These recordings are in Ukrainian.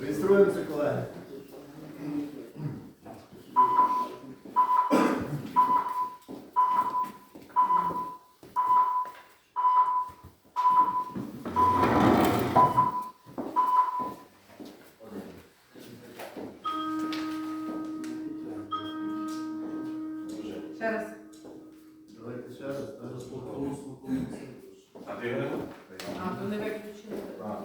Реєструємося, колеги. Давайте ще раз. так. А ти був? А, то не виключили. А.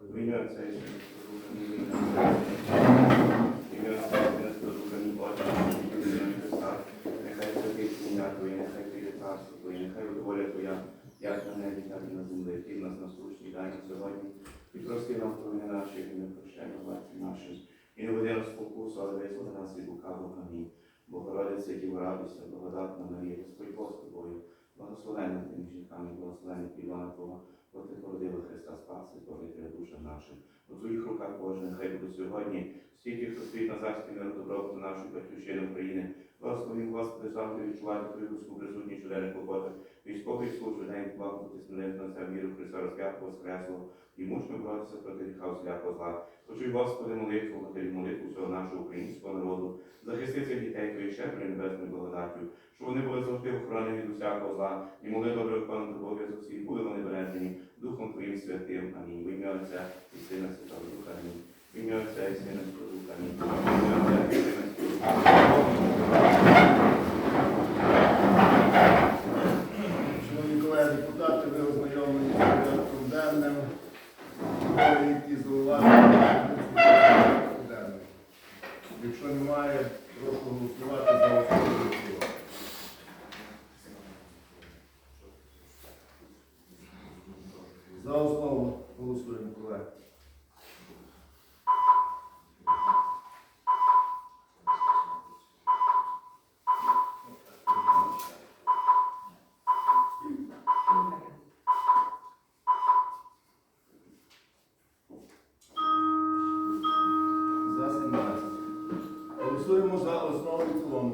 Дякую. В ім'я Отця і Сина Духа, ім'я Отця і Сина і Христа, нехай святить ім'я Твоє, нехай прийде царство Твоє, нехай буде воля Твоя, як на небі, так і на землі. Хліб нас насущний дай нам сьогодні, і прости нам провини наші, і ми прощаємо власті наші. І не веди нас спокусу, але визволи нас від лукавого. Амінь. Богородиця, Діва радуйся, благодатна Марія, Господь Бог з тобою, благословенна ти жінками, благословенна пліона Твого, бо ти породила Христа Спаси, Божителя душа наша. У твоїх руках, Боже, нехай буде сьогодні ті, хто стоїть на захисті миру добробуту нашої батьківщини України, Благословив Господи, завжди відчувати пригуску присутні щоденних клопотах. Військовий служби, день плаву, тисненим на це віру Христа розп'ятого Воскреслого і мужньо боротися проти гріха усілякого зла. Почуй, Господи, молитву, Матері, молитву всього нашого українського народу. Захисти цих дітей Твоєю щедрою небесною благодаттю, щоб вони були завжди охоронені від усякого зла, і моли добре виконувати обов'язок всіх, були вони бережені Духом Твоїм святим. Амінь. В ім'я Отця і Сина Святого Духа. Амінь. В ім'я Отця і Сина Святого Духа. Амінь. В ім'я і Сина Святого Шановні колеги депутати, ви ознайомлені з порядком денним. Які зауваження? Якщо немає, прошу голосувати за основу.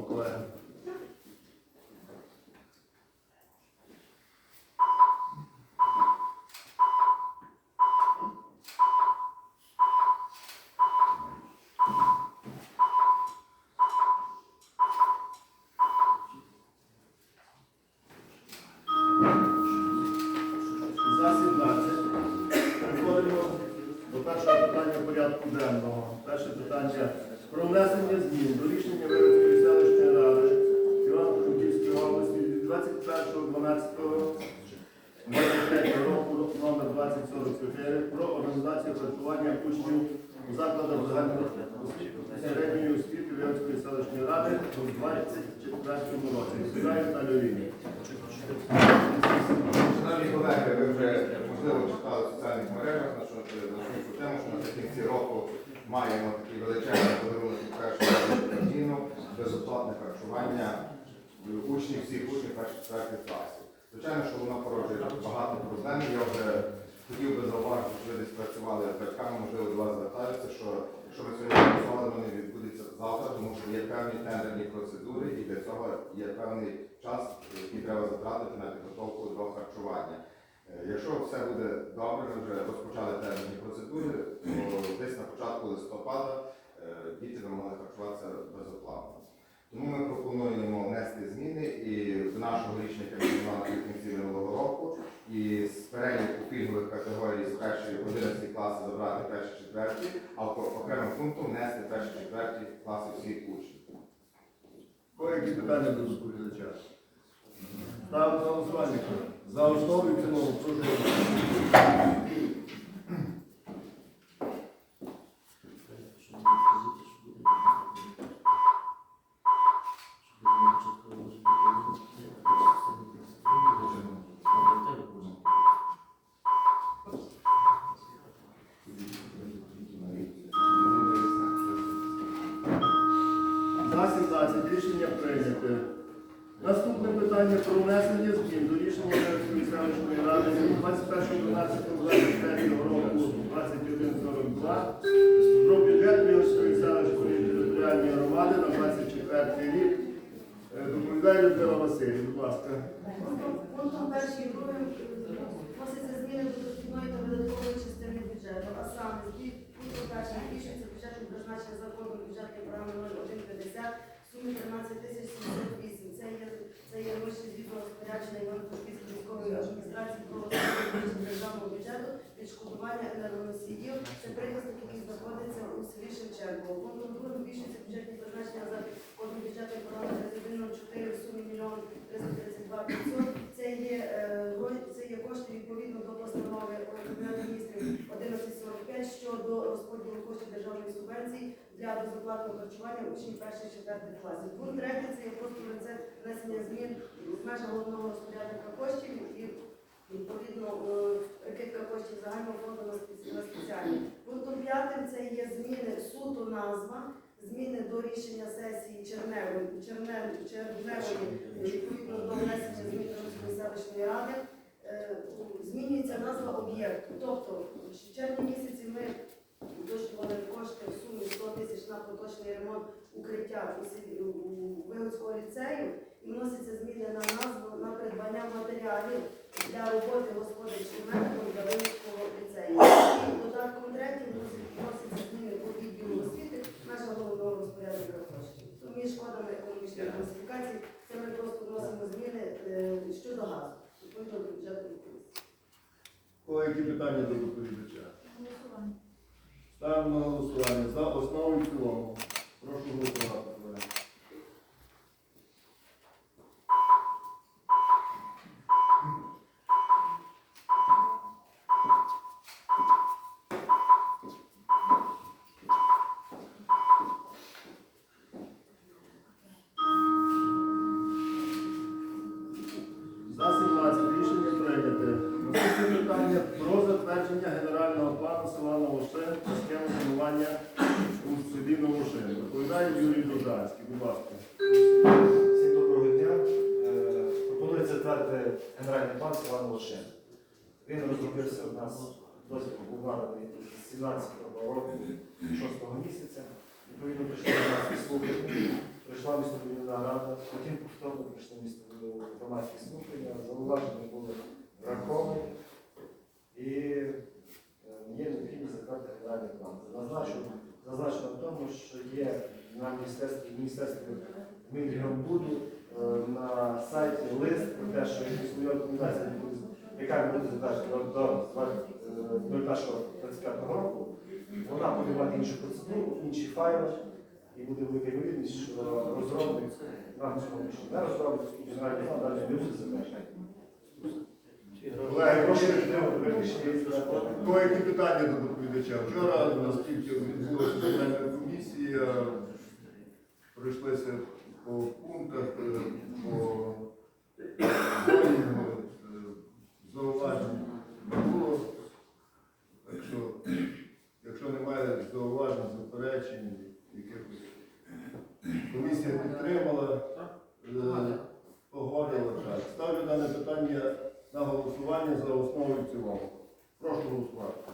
І загальної середньої освіти Вирицької селищної ради у 2024 році. Відповідає Наталія Лінія. Шановні колеги, ви вже можливо читали в соціальних мережах на що тему, що ми наприкінці року маємо такий величезний подарунок першого Україну безоплатне харчування учнів, всіх учнів перших четвертих класів. Звичайно, що воно породжує багато проблем. Я вже хотів би зауважити, що ви десь працювали з батьками, можливо, до вас звертаються, що якщо ми сьогодні працювали, вони відбудуться завтра, тому що є певні тендерні процедури і для цього є певний час, який треба затратити на підготовку до харчування. Е, Якщо все буде добре, ми вже розпочали тендерні процедури, то десь на початку листопада е, діти би могли харчуватися безоплатно. Тому ми пропонуємо внести зміни і до нашого рішення кабінету в кінці минулого року і з переліку пільгових категорій з першої 11 класи забрати перші четверті, а по пунктом внести перші четверті класи всіх учнів. Кого питання до доповідача? Ставимо на голосування. За основу і в цілому. Прошу Доповідає Людмила Васильівна, будь ласка. Зміни до та видаткової частини бюджету, а саме збір пунктом першим збільшується призначення закону бюджетної програми 0150 в сумі 13 тисяч 78. Це є, це є гроші згідно розпорядження адміністрації про державного бюджету, відшкодування енергоносіїв. Це прихисток, який знаходиться у селі Шевченко. Пунктом другим збільшується бюджетні призначення за кодом бюджетної програми 3104 в сумі 1 332 500. Це є, е, гро- це є кошти відповідно до постанови Кабінету міністрів 1145 щодо розподілу коштів державної субвенції для безоплатного харчування учнів перших четвертих класів. Пункт третій це є просто внесення змін в межах головного розпорядника коштів і відповідно е, кілька коштів загального фонду на спеціальні. Пунктом п'ятим це є зміни суто назва. Зміни до рішення сесії Черневої, Чернев- Черневої відповідно до внесення змін до селищної ради. Е, Змінюється назва об'єкту. Тобто в червні місяці ми уточнювали кошти в сумі 100 тисяч на поточний ремонт укриття у Вигодського ліцею і вносяться зміни на назву на придбання матеріалів для роботи господарським методом для Вигодського ліцею. І додатком третім вносять- вносяться зміни по потім повторно прийшли містобудівні громадські слухання, зауваження були враховані. І е, є необхідність затвердити генеральний план. Зазначено, в тому, що є на міністерстві, міністерстві Мінрегіонбуду е, на сайті лист про те, що існує рекомендація, яка буде затверджена до е, 01.25 року, вона буде мати іншу процедуру, інші файли, і буде велика ймовірність, що розробник нам цього не розробить, генеральний план далі не затверджений. Колеги, Прошу підтримати рішення і які питання до доповідача? Вчора, наскільки відбулася земельна комісія, пройшлися по пунктах, е, по е, зауважень не було. Так що, якщо немає зауважень, заперечень, комісія підтримала, е, погодила. Ставлю дане питання на голосування за основу і в цілому. Прошу голосувати.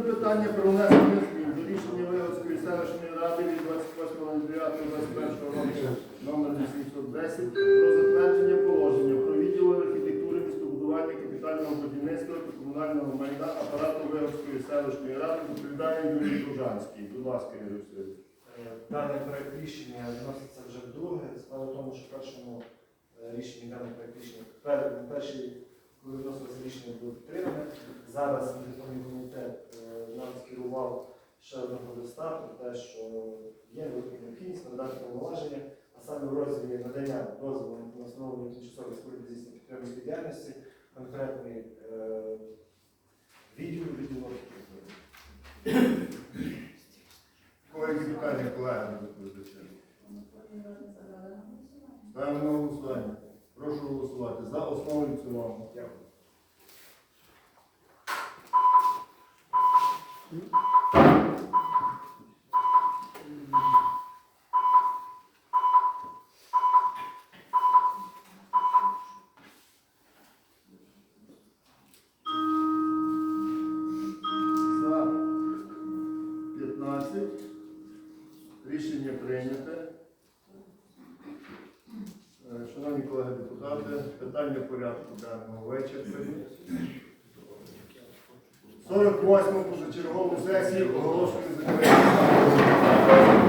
Наступне питання про внесення змін до рішення Вигодської селищної ради від 28.09.21 року номер 810 про затвердження положення про відділ архітектури, містобудування, капітального будівництва та комунального майна апарату Вигодської селищної ради доповідає Юрій Дружанський. Будь ласка, Юрій Васильович. Е, Дане проект рішення відноситься вже вдруге. Справа в тому, що в першому е, рішенні дане проект рішення пер- перший, коли відносилося рішення було підтримане. Зараз відповідний комітет е, нам скерував ще одного листа про те, що є велика необхідність надати повноваження, а саме в розділі надання дозволу на встановлення тимчасових споруд здійснення підприємницької діяльності конкретний е, відділ відділу. Кого питання колеги до доповідача? Ставимо на голосування. Прошу голосувати за основу і в цілому. Дякую. За 15. Рішення прийняте. Е, Шановні колеги депутати, питання порядку денного вичерпані. 48 позачергову сесію оголошую закритою.